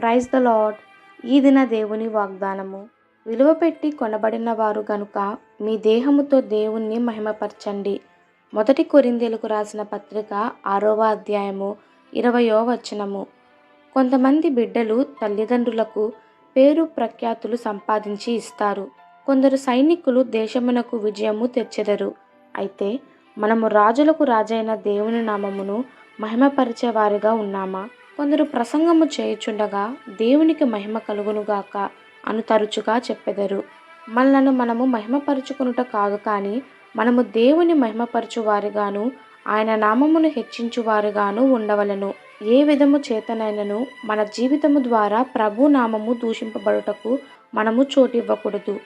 Praise the lord ఈ దిన దేవుని వాగ్దానము. విలువ పెట్టి కొనబడిన వారు గనుక మీ దేహముతో దేవుణ్ణి మహిమపరచండి. మొదటి కొరిందేలకు రాసిన పత్రిక ఆరవ అధ్యాయము ఇరవయో వచనము. కొంతమంది బిడ్డలు తల్లిదండ్రులకు పేరు ప్రఖ్యాతులు సంపాదించి ఇస్తారు. కొందరు సైనికులు దేశమునకు విజయము తెచ్చెదరు. అయితే మనము రాజులకు రాజైన దేవుని నామమును మహిమపరిచేవారిగా ఉన్నామా? కొందరు ప్రసంగము చేయుచుండగా దేవునికి మహిమ కలుగునుగాక అను తరచుగా చెప్పెదరు. మనలను మనము మహిమపరుచుకునుట కాదు కానీ మనము దేవుని మహిమపరచువారిగాను ఆయన నామమును హెచ్చించువారుగాను ఉండవలను. ఏ విధము చేతనైనను మన జీవితము ద్వారా ప్రభు నామము దూషింపబడుటకు మనము చోటివ్వకూడదు.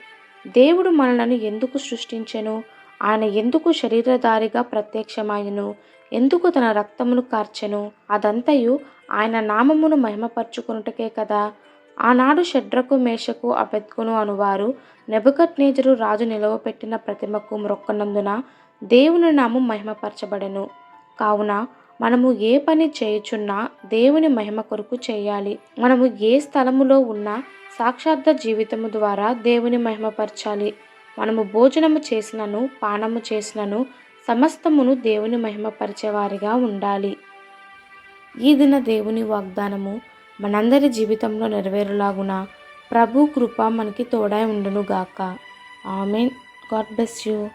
దేవుడు మనలను ఎందుకు సృష్టించెను? ఆయన ఎందుకు శరీరధారిగా ప్రత్యక్షమాయను? ఎందుకు తన రక్తమును కార్చెను? అదంతయు ఆయన నామమును మహిమపరుచుకున్నటకే కదా. ఆనాడు షడ్రకు మేషకు అబెత్కును అనువారు. నెబకట్ నేజరు రాజు నిలవపెట్టిన ప్రతిమకు మ్రొక్కనందున దేవుని నామం మహిమపరచబడెను. కావున మనము ఏ పని చేయుచున్నా దేవుని మహిమ కొరకు చేయాలి. మనము ఏ స్థలములో ఉన్నా సాక్షార్థ జీవితము ద్వారా దేవుని మహిమపరచాలి. మనము భోజనము చేసినను పానము చేసినను సమస్తమును దేవుని మహిమపరిచేవారిగా ఉండాలి. ఈ దిన దేవుని వాగ్దానము మనందరి జీవితంలో నెరవేరులాగున ప్రభు కృప మనకి తోడై ఉండునుగాక. ఆమెన్. God bless you.